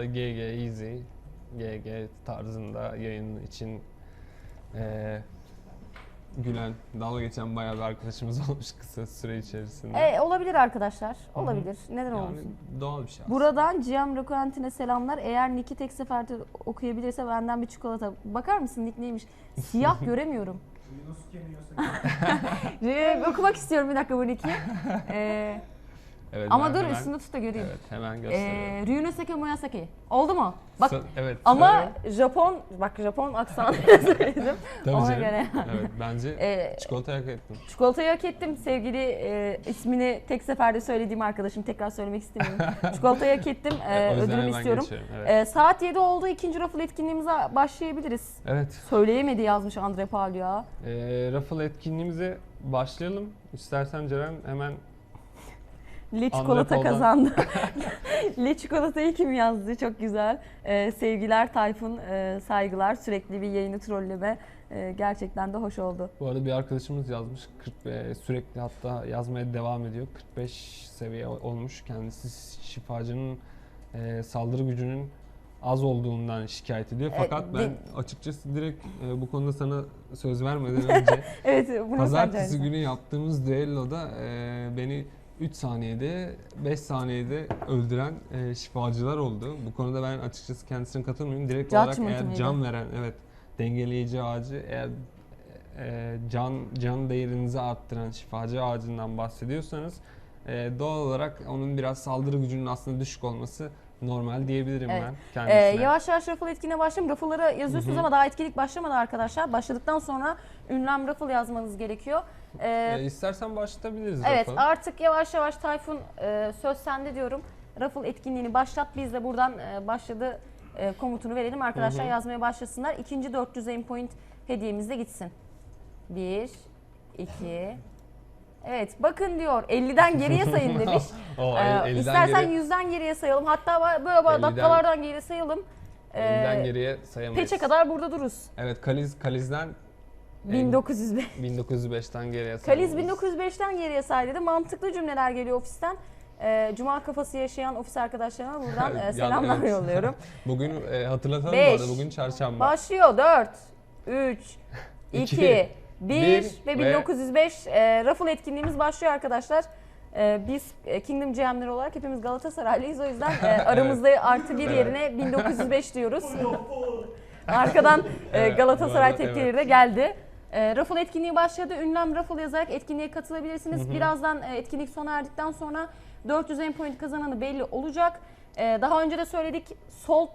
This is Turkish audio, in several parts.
arada GG Easy, GG tarzında yayın için eee gülen, dalga geçen bayağı bir arkadaşımız olmuş kısa süre içerisinde. E, olabilir arkadaşlar. Olabilir. Neden yani olmasın? doğal bir şey aslında. Buradan Cihan Rokuent'ine selamlar. Eğer Nick'i tek seferde okuyabilirse benden bir çikolata. Bakar mısın Nick neymiş? Siyah göremiyorum. Ee, okumak istiyorum bir dakika bu Nick'i. Ee, Evet, ama dur hemen- üstünde tut da göreyim. Evet hemen gösteriyorum. Ee, Ryunoseki Moyasaki. Oldu mu? Bak Sa- evet. ama. Japon, bak Japon aksanı söyledim. Tabii ona canım. göre. Evet bence Ee, çikolata hak ettin. Çikolatayı hak ettim. Sevgili e, ismini tek seferde söylediğim arkadaşım tekrar söylemek istemiyorum. Çikolatayı hak ettim. E, yüzden ödülümü istiyorum. Evet. E, saat 7 oldu. ikinci raffle etkinliğimize başlayabiliriz. evet. Söyleyemedi yazmış Andre Paul ya. Ee, raffle etkinliğimize başlayalım. İstersen Ceren hemen Le çikolata kazandı. Le çikolatayı kim yazdı? Çok güzel. E, sevgiler Tayfun, e, saygılar. Sürekli bir yayını trolleme. E, gerçekten de hoş oldu. Bu arada bir arkadaşımız yazmış. 40 ve sürekli hatta yazmaya devam ediyor. 45 seviye olmuş. Kendisi şifacının e, saldırı gücünün az olduğundan şikayet ediyor. E, Fakat de- ben açıkçası direkt e, bu konuda sana söz vermeden önce Evet, bunu pazartesi günü yaptığımız düelloda e, beni 3 saniyede 5 saniyede öldüren e, şifacılar oldu. Bu konuda ben açıkçası kendisine katılmıyorum. Direkt olarak Judgment eğer mıydı? can veren evet dengeleyici ağacı eğer e, can can değerinizi arttıran şifacı ağacından bahsediyorsanız e, doğal olarak onun biraz saldırı gücünün aslında düşük olması normal diyebilirim Evet. ben Ee, kendisine. yavaş yavaş raffle etkinliğe başlayalım. Raffle'ları yazıyorsunuz ama daha etkinlik başlamadı arkadaşlar. Başladıktan sonra ünlem raffle yazmanız gerekiyor. Ee, E, istersen başlatabiliriz. evet raffle. artık yavaş yavaş Tayfun e, söz sende diyorum. Raffle etkinliğini başlat. Biz de buradan e, başladı e, komutunu verelim. Arkadaşlar yazmaya başlasınlar. İkinci 400 aim point hediyemiz de gitsin. 1, 2, Evet bakın diyor 50'den geriye sayın demiş. o, Ee, istersen geri- 100'den geriye sayalım. Hatta böyle 50'den dakikalardan geri sayalım. Ee, elden geriye sayamayız. Peçe kadar burada dururuz. Evet Kaliz Kaliz'den e, 1905. 1905'ten geriye Kaliz saymalıyız. 1905'ten geriye say dedi. Mantıklı cümleler geliyor ofisten. Ee, Cuma kafası yaşayan ofis arkadaşlarıma buradan e, selamlar evet. yolluyorum. Bugün e, hatırlatalım Beş. bu arada bugün çarşamba. Başlıyor 4, 3, 2, İki, 1 bir ve ve- 1905 e, raffle etkinliğimiz başlıyor arkadaşlar. E, biz e, Kingdom GM'leri olarak hepimiz Galatasaraylıyız o yüzden e, aramızda artı bir yerine 1905 diyoruz. Arkadan e, Evet, Galatasaray bu arada tepkileri de geldi. E, raffle etkinliği başladı. Ünlem raffle yazarak etkinliğe katılabilirsiniz. Birazdan e, etkinlik sona erdikten sonra 400 end point kazananı belli olacak. E, daha önce de söyledik sol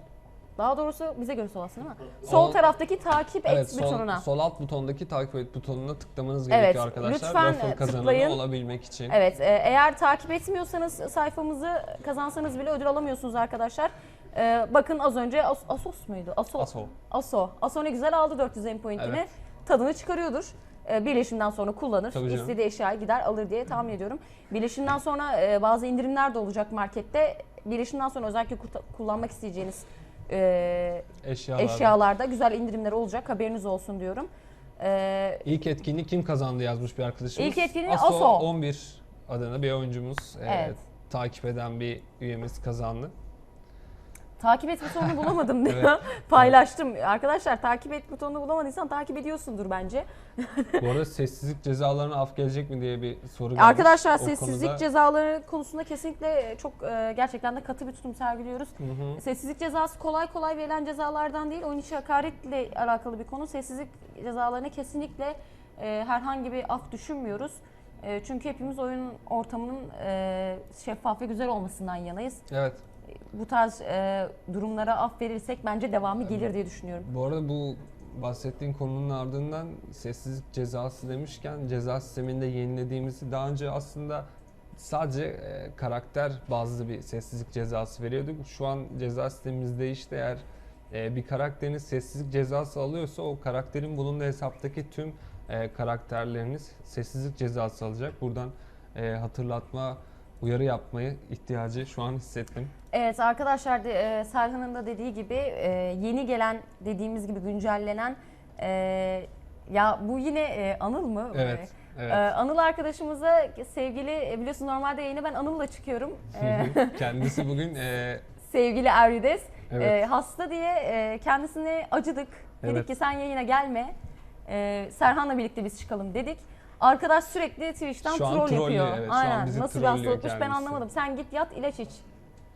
daha doğrusu bize göre sol aslında değil mi? Sol O- taraftaki takip Evet et sol, butonuna. sol alt butondaki takip et butonuna tıklamanız Evet, gerekiyor arkadaşlar. lütfen, kazananı tıklayın. olabilmek için. Evet, e, eğer takip etmiyorsanız sayfamızı kazansanız bile ödül alamıyorsunuz arkadaşlar. E, bakın az önce As- Asos muydu? Aso. Aso. Aso. Aso ne güzel aldı 400 end point'ini. Evet. Tadını çıkarıyordur. E, birleşimden sonra kullanır. Tabii canım. İstediği eşyayı gider alır diye tahmin ediyorum. Birleşimden sonra e, bazı indirimler de olacak markette. Birleşimden sonra özellikle kullanmak isteyeceğiniz e, Eşyalar. eşyalarda güzel indirimler olacak. Haberiniz olsun diyorum. E, İlk etkinliği kim kazandı yazmış bir arkadaşımız. İlk etkinliği Aso. Aso. 11 adına bir oyuncumuz. e, Evet. takip eden bir üyemiz kazandı. Takip et butonunu bulamadım diyor. Evet. Paylaştım. Arkadaşlar takip et butonunu bulamadıysan takip ediyorsundur bence. Bu arada sessizlik cezalarına af gelecek mi diye bir soru gelmiş. Arkadaşlar O sessizlik konuda- cezaları konusunda kesinlikle çok e, gerçekten de katı bir tutum sergiliyoruz. Hı hı. Sessizlik cezası kolay kolay verilen cezalardan değil. Oyun içi hakaretle alakalı bir konu. Sessizlik cezalarına kesinlikle e, herhangi bir af düşünmüyoruz. E, çünkü hepimiz oyun ortamının e, şeffaf ve güzel olmasından yanayız. Evet. Bu tarz e, durumlara af verirsek bence devamı gelir diye düşünüyorum. Bu arada bu bahsettiğin konunun ardından sessizlik cezası demişken ceza sisteminde yenilediğimizi daha önce aslında sadece e, karakter bazlı bir sessizlik cezası veriyorduk. Şu an ceza sistemimiz değişti. Eğer e, bir karakteriniz sessizlik cezası alıyorsa o karakterin bulunduğu hesaptaki tüm e, karakterleriniz sessizlik cezası alacak. Buradan e, hatırlatma, uyarı yapmayı ihtiyacı şu an hissettim. Evet arkadaşlar de, e, Serhan'ın da dediği gibi e, yeni gelen dediğimiz gibi güncellenen e, ya bu yine e, Anıl mı? Evet. Evet. E, Anıl arkadaşımıza sevgili e, biliyorsun normalde yayına ben Anıl'la çıkıyorum. E, Kendisi bugün e, sevgili Errides. Evet. Ee, hasta diye e, kendisine acıdık. Dedik Evet. ki sen yayına gelme. Serhan'la birlikte biz çıkalım dedik. Arkadaş sürekli Twitch'ten Şu an troll trollüyor, yapıyor. evet. Şu an Aynen. bizi Nasıl bir trollüyor hastalıkmış ben kendisi. anlamadım. Sen git yat ilaç iç.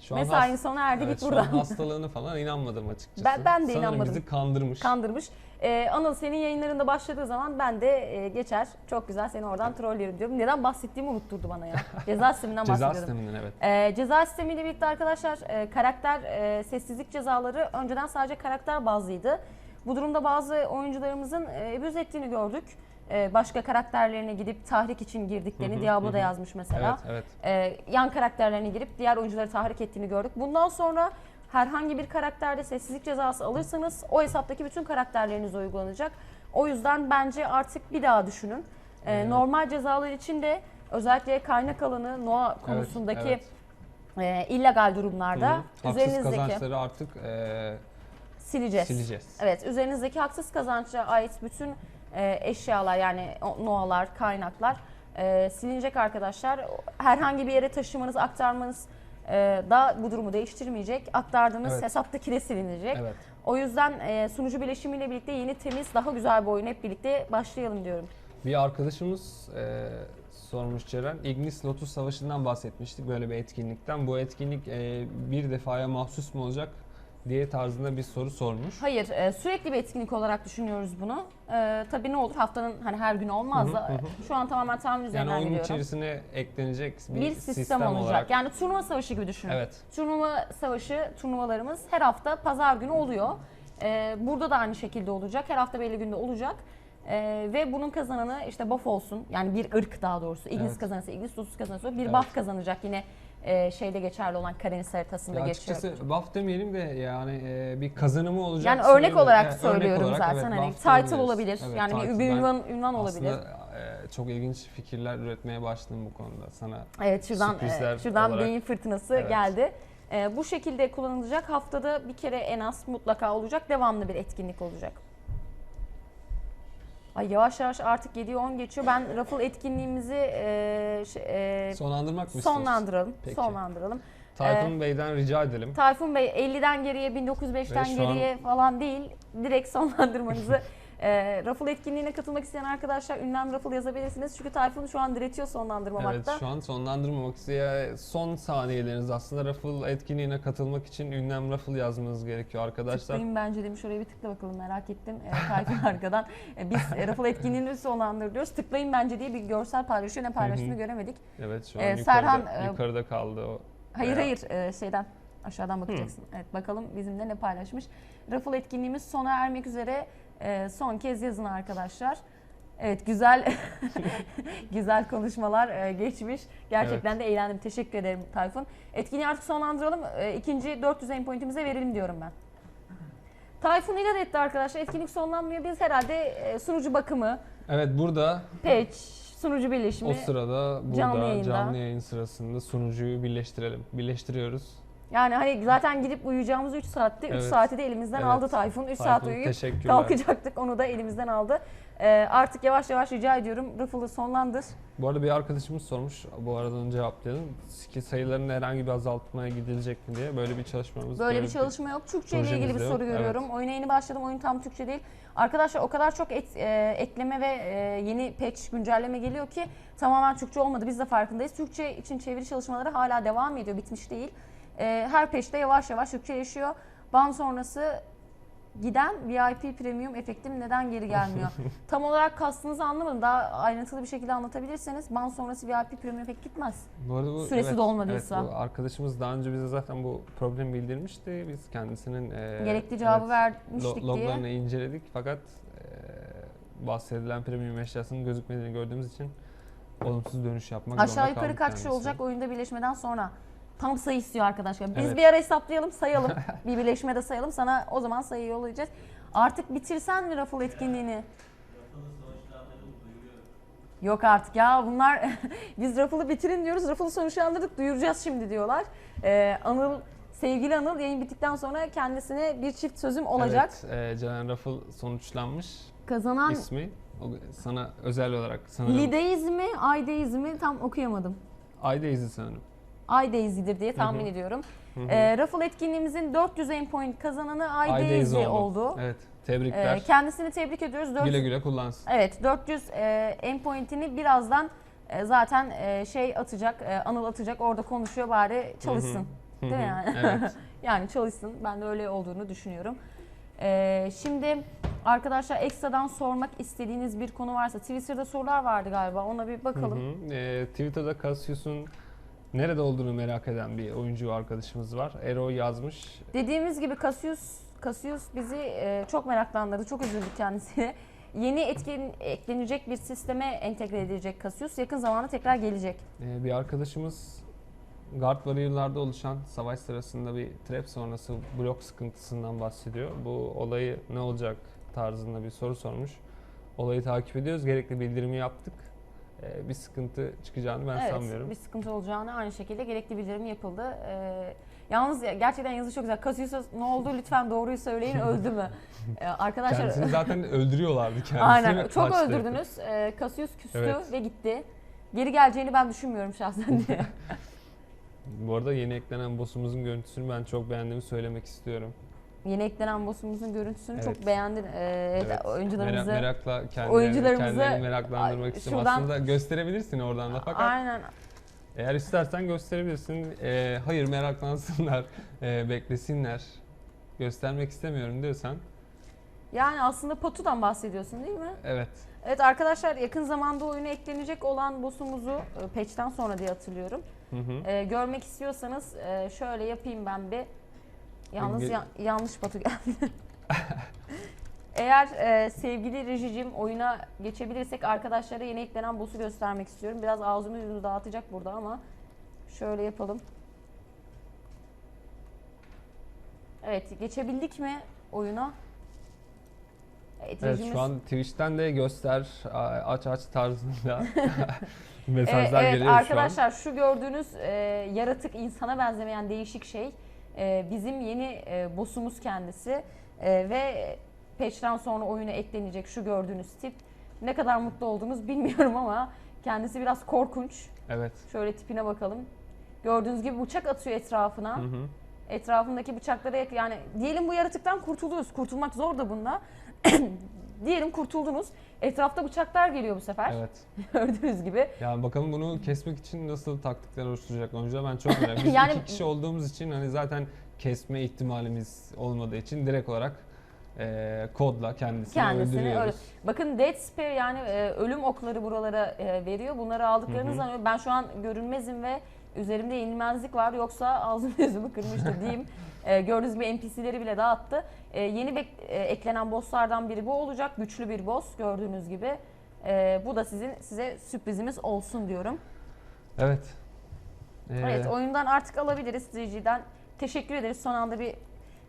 Şu an Mesain hast- sona erdi Evet, git şu buradan. an hastalığını falan inanmadım açıkçası. Ben- ben de Sanırım inanmadım. bizi kandırmış. Kandırmış. Ee, Anıl senin yayınlarında başladığı zaman ben de e, geçer. Çok güzel seni oradan trollerim diyorum. Neden bahsettiğimi unutturdu bana ya. Ceza sisteminden Ceza bahsediyorum. sisteminden evet. Ee, ceza sistemiyle birlikte arkadaşlar e, karakter e, sessizlik cezaları önceden sadece karakter bazlıydı. Bu durumda bazı oyuncularımızın e, abuz ettiğini gördük. E, başka karakterlerine gidip tahrik için girdiklerini Hı hı, Diablo hı yazmış mesela. Evet evet. E, yan karakterlerine girip diğer oyuncuları tahrik ettiğini gördük. Bundan sonra herhangi bir karakterde sessizlik cezası alırsanız o hesaptaki bütün karakterleriniz uygulanacak. O yüzden bence artık bir daha düşünün. E, Evet. Normal cezalar için de özellikle kaynak alanı Noa konusundaki evet. e, illegal durumlarda hı. Haksız üzerinizdeki kazançları artık e, sileceğiz. sileceğiz. Evet, üzerinizdeki haksız kazança ait bütün e, eşyalar yani noalar, kaynaklar e, silinecek arkadaşlar. Herhangi bir yere taşımanız, aktarmanız e, da bu durumu değiştirmeyecek. Aktardığınız Evet. hesaptaki de silinecek. Evet. O yüzden e, sunucu birleşimiyle birlikte yeni, temiz, daha güzel bir oyun hep birlikte başlayalım diyorum. Bir arkadaşımız e, sormuş Ceren. Ignis Lotus Savaşı'ndan bahsetmiştik böyle bir etkinlikten. Bu etkinlik e, bir defaya mahsus mu olacak diye tarzında bir soru sormuş. Hayır, e, sürekli bir etkinlik olarak düşünüyoruz bunu. E, tabii ne olur haftanın hani her gün olmaz da şu an tamamen tahmin Yani üzerinden oyun gidiyorum. içerisine eklenecek bir, bir sistem, olacak. olarak. Yani turnuva savaşı gibi düşünün. Evet. Turnuva savaşı, turnuvalarımız her hafta pazar günü oluyor. Ee, burada da aynı şekilde olacak. Her hafta belli günde olacak. Ee, ve bunun kazananı işte buff olsun. Yani bir ırk daha doğrusu. İngiliz Evet. kazanırsa İngiliz, Rusuz kazanırsa bir buff kazanacak. Yine e, şeyde geçerli olan Karenis haritasında Ya geçiyor. açıkçası buff demeyelim de yani e, bir kazanımı olacak. Yani örnek olarak Evet, söylüyorum örnek olarak, zaten. evet, hani title olabilir. Evet, yani title. bir ünvan, ünvan olabilir. Aslında e, çok ilginç fikirler üretmeye başladım bu konuda sana. Evet şuradan e, şuradan olarak. beyin fırtınası Evet. geldi. E, bu şekilde kullanılacak. Haftada bir kere en az mutlaka olacak. Devamlı bir etkinlik olacak. Ay yavaş yavaş artık 7'ye 10 geçiyor. Ben raffle etkinliğimizi e, şey, e, Sonlandırmak mı sonlandıralım. Peki. Sonlandıralım. Tayfun Bey'den rica edelim. Tayfun Bey 50'den geriye 1905'ten Ve şu an- geriye falan değil. Direkt sonlandırmanızı e, raffle etkinliğine katılmak isteyen arkadaşlar ünlem raffle yazabilirsiniz. Çünkü Tayfun şu an diretiyor sonlandırmamakta. Evet şu an sonlandırmamak istiyor. Son saniyeleriniz aslında Raffle etkinliğine katılmak için ünlem Raffle yazmanız gerekiyor arkadaşlar. Tıklayın bence demiş oraya bir tıkla bakalım merak ettim. E, Tayfun arkadan e, biz e, raffle etkinliğini sonlandırıyoruz. Tıklayın bence diye bir görsel paylaşıyor. Ne paylaştığını göremedik. Evet şu an Ee, yukarıda, Serhan, e, yukarıda kaldı o. Hayır Veya- hayır e, şeyden aşağıdan bakacaksın. Evet bakalım bizimle ne paylaşmış. Raffle etkinliğimiz sona ermek üzere. E, son kez yazın arkadaşlar. Evet güzel güzel konuşmalar e, geçmiş. Gerçekten de eğlendim. Teşekkür ederim Tayfun. Etkinliği artık sonlandıralım. E, ikinci 400 endpoint'imize verelim diyorum ben. Tayfun inat etti arkadaşlar. Etkinlik sonlanmıyor. Biz herhalde e, sunucu bakımı, Evet burada patch, sunucu birleşimi. o sırada burada Canlı canlı, yayında. yayın sırasında sunucuyu birleştirelim. Birleştiriyoruz. Yani hani zaten gidip uyuyacağımız 3 saatte 3 Evet. saati de elimizden Evet. aldı Tayfun. 3 saat uyuyup kalkacaktık. Onu da elimizden aldı. Ee, artık yavaş yavaş rica ediyorum Raffle'ı sonlandır. Bu arada bir arkadaşımız sormuş. Bu aradan cevaplayalım. Skill sayılarında herhangi bir azaltmaya gidilecek mi diye. Böyle bir çalışmamız Böyle bir çalışma yok. Türkçe ile ilgili bir soru yok. görüyorum. Oyuna yeni başladım. Oyun tam Türkçe değil. Arkadaşlar o kadar çok et- e, ekleme ve e, yeni patch güncelleme geliyor ki tamamen Türkçe olmadı. Biz de farkındayız. Türkçe için çeviri çalışmaları hala devam ediyor. Bitmiş değil. E, her patch'te yavaş yavaş Türkçeleşiyor. Ban sonrası giden VIP premium efektim neden geri gelmiyor? Tam olarak kastınızı anlamadım. Daha ayrıntılı bir şekilde anlatabilirseniz ban sonrası VIP premium efekt gitmez. Bu arada bu, Süresi evet, dolmadıysa. Evet, bu arkadaşımız daha önce bize zaten bu problemi bildirmişti. Biz kendisinin e, Gerekli cevabı evet, vermiştik lo- diye. loglarını inceledik fakat e, bahsedilen premium eşyasının gözükmediğini gördüğümüz için olumsuz dönüş yapmak Aşağı zorunda yukarı kaç kişi olacak oyunda birleşmeden sonra? Tam sayı istiyor arkadaşlar. Biz Evet. bir ara hesaplayalım, sayalım. bir birleşmede sayalım. Sana o zaman sayıyı yollayacağız. Artık bitirsen mi raffle etkinliğini? Yok artık ya bunlar biz raffle'ı bitirin diyoruz. Raffle'ı sonuçlandırdık duyuracağız şimdi diyorlar. Ee, Anıl sevgili Anıl yayın bittikten sonra kendisine bir çift sözüm olacak. Evet, e, Ceren Raffle sonuçlanmış Kazanan ismi. O, sana özel olarak sanırım. Lideyiz mi, Aydeiz mi tam okuyamadım. Ayda izi sanırım. Ay Daisy'dir diye tahmin Hı hı. ediyorum. Hı hı. E, raffle etkinliğimizin 400 endpoint kazananı Ay Ay Daisy Daisy oldu. Evet. E, Tebrikler. kendisini tebrik ediyoruz. 400 güle güle kullansın. Evet 400 e, endpoint'ini birazdan e, zaten e, şey atacak, e, Anıl atacak orada konuşuyor bari çalışsın. Hı hı. Değil mi yani? Evet. Yani çalışsın. Ben de öyle olduğunu düşünüyorum. E, şimdi arkadaşlar ekstradan sormak istediğiniz bir konu varsa Twitter'da sorular vardı galiba ona bir bakalım. Hı hı. Ee, Twitter'da Cassius'un nerede olduğunu merak eden bir oyuncu arkadaşımız var. Ero yazmış. Dediğimiz gibi Cassius, Cassius bizi e, çok meraklandırdı. Çok üzüldük kendisine. Yeni etkin, eklenecek bir sisteme entegre edilecek Cassius. Yakın zamanda tekrar gelecek. Ee, bir arkadaşımız Guard Warrior'larda oluşan savaş sırasında bir trap sonrası blok sıkıntısından bahsediyor. Bu olayı ne olacak tarzında bir soru sormuş. Olayı takip ediyoruz. Gerekli bildirimi yaptık. Ee, bir sıkıntı çıkacağını ben evet, sanmıyorum. bir sıkıntı olacağını aynı şekilde gerekli bildirim yapıldı. Ee, yalnız ya- gerçekten yazı çok güzel. Cassius'a ne oldu lütfen doğruyu söyleyin öldü mü? Ee, arkadaşlar Kendisini zaten öldürüyorlardı kendisini. aynen çok öldürdünüz. Ee, Cassius küstü Evet. ve gitti. Geri geleceğini ben düşünmüyorum şahsen diye. Bu arada yeni eklenen boss'umuzun görüntüsünü ben çok beğendiğimi söylemek istiyorum. Yeni eklenen boss'umuzun görüntüsünü Evet. çok beğendin. Ee, evet, oyuncularımızı Merak, merakla kendilerini, oyuncularımızı- kendilerini meraklandırmak şuradan- Aslında gösterebilirsin oradan da fakat aynen eğer istersen gösterebilirsin. Ee, hayır meraklansınlar, ee, beklesinler. Göstermek istemiyorum diyorsan yani aslında Patu'dan bahsediyorsun değil mi? evet. Evet arkadaşlar yakın zamanda oyuna eklenecek olan boss'umuzu e, patch'ten sonra diye hatırlıyorum. Hı hı. Ee, görmek istiyorsanız e, şöyle yapayım ben bir. Yalnız ya- yanlış Batu geldi. Eğer e, sevgili rejicim oyuna geçebilirsek arkadaşlara yeni eklenen boss'u göstermek istiyorum. Biraz ağzımı yüzümü dağıtacak burada ama şöyle yapalım. Evet geçebildik mi oyuna? Evet, Evet rejimiz- şu an Twitch'ten de göster aç aç tarzında Ee, mesajlar evet geliyor arkadaşlar şu gördüğünüz e, yaratık insana benzemeyen değişik şey e, bizim yeni e, boss'umuz kendisi E, ve patch'ten sonra oyuna eklenecek şu gördüğünüz tip. Ne kadar mutlu olduğunuz bilmiyorum ama kendisi biraz korkunç. Evet. Şöyle tipine bakalım. Gördüğünüz gibi bıçak atıyor etrafına. Hı hı. Etrafındaki bıçaklara yak- yani diyelim bu yaratıktan kurtuluyoruz. Kurtulmak zor da bunda. diyelim kurtuldunuz. Etrafta bıçaklar geliyor bu sefer. Evet. Gördüğünüz gibi. Yani bakalım bunu kesmek için nasıl taktikler oluşturacak oyuncular ben çok merak Biz Yani- iki kişi olduğumuz için hani zaten kesme ihtimalimiz olmadığı için direkt olarak eee, kodla kendisini, Kendisini öldürüyoruz. öyle. Bakın Dead Spear yani e, ölüm okları buralara e, veriyor. Bunları aldıklarınız Hı hı. zaman ben şu an görünmezim ve üzerimde yenilmezlik var. Yoksa ağzımı yüzümü kırmıştı diyeyim. E, gördüğünüz gibi NPC'leri bile dağıttı. E, yeni bek- e, eklenen bosslardan biri bu olacak. Güçlü bir boss gördüğünüz gibi. E, bu da sizin size sürprizimiz olsun diyorum. Evet. Ee, Evet oyundan artık alabiliriz Reji'den. Teşekkür ederiz. Son anda bir e,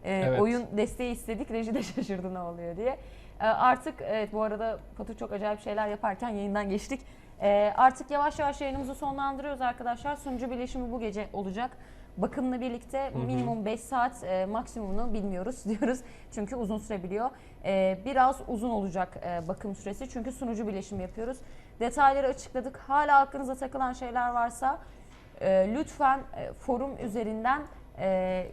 Evet. oyun desteği istedik. Reji de şaşırdı ne oluyor diye. E, artık evet bu arada Patu çok acayip şeyler yaparken yayından geçtik. E, artık yavaş yavaş yayınımızı sonlandırıyoruz arkadaşlar. Sunucu birleşimi bu gece olacak. Bakımla birlikte minimum 5 saat e, maksimumunu bilmiyoruz diyoruz. Çünkü uzun sürebiliyor. E, biraz uzun olacak e, bakım süresi çünkü sunucu birleşimi yapıyoruz. Detayları açıkladık. Hala aklınıza takılan şeyler varsa e, lütfen e, forum üzerinden e,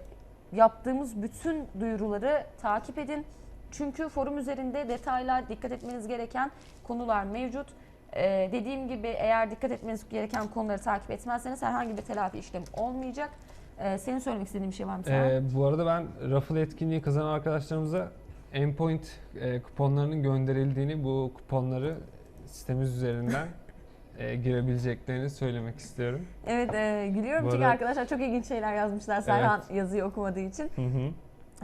yaptığımız bütün duyuruları takip edin. Çünkü forum üzerinde detaylar, dikkat etmeniz gereken konular mevcut. E, dediğim gibi eğer dikkat etmeniz gereken konuları takip etmezseniz herhangi bir telafi işlemi olmayacak. E, senin söylemek istediğin bir şey var mı? Ee, bu arada ben raffle etkinliği kazanan arkadaşlarımıza endpoint e, kuponlarının gönderildiğini, bu kuponları sistemimiz üzerinden e, girebileceklerini söylemek istiyorum. Evet e, gülüyorum Bu çünkü arada- arkadaşlar çok ilginç şeyler yazmışlar Serhan yazıyı okumadığı için. Hı hı.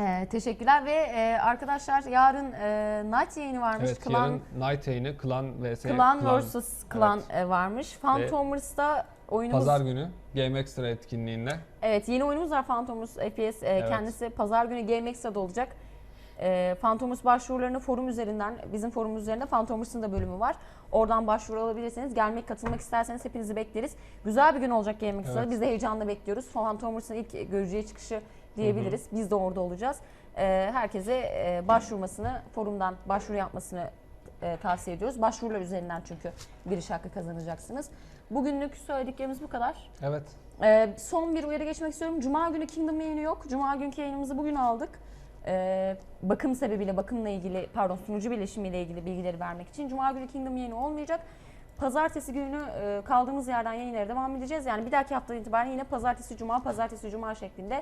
E, teşekkürler ve e, arkadaşlar yarın e, Night yayını varmış. Evet, Klan yarın Night yayını Klan vs Klan vs Klan e, varmış. Phantomers'ta oyunumuz Pazar günü Game Extra etkinliğinde. Evet yeni oyunumuz var Phantomers FPS. E, Evet. Kendisi pazar günü Game Extra'da olacak. E, Phantomers başvurularını forum üzerinden, bizim forum üzerinde Phantomers'ın da bölümü var. Oradan başvuru alabilirsiniz. Gelmek, katılmak isterseniz hepinizi bekleriz. Güzel bir gün olacak Game Extra'da. Evet. Biz de heyecanla bekliyoruz. Phantomers'ın ilk görücüye çıkışı diyebiliriz. Biz de orada olacağız. E, herkese e, başvurmasını, forumdan başvuru yapmasını e, tavsiye ediyoruz. Başvurular üzerinden çünkü giriş hakkı kazanacaksınız. Bugünlük söylediklerimiz bu kadar. Evet. Ee, son bir uyarı geçmek istiyorum. Cuma günü Kingdom yayını yok. Cuma günkü yayınımızı bugün aldık. Ee, bakım sebebiyle, bakımla ilgili, pardon sunucu birleşimiyle ilgili bilgileri vermek için. Cuma günü Kingdom yayını olmayacak. Pazartesi günü e, kaldığımız yerden yayınlara devam edeceğiz. Yani bir dahaki haftadan itibaren yine pazartesi, cuma, pazartesi, cuma şeklinde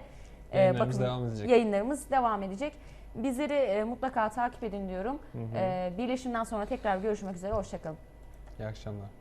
e, Yayınlarımız bakım- devam edecek. yayınlarımız devam edecek. Bizleri e, mutlaka takip edin diyorum. Hı hı. E, birleşimden sonra tekrar görüşmek üzere. Hoşçakalın. İyi akşamlar.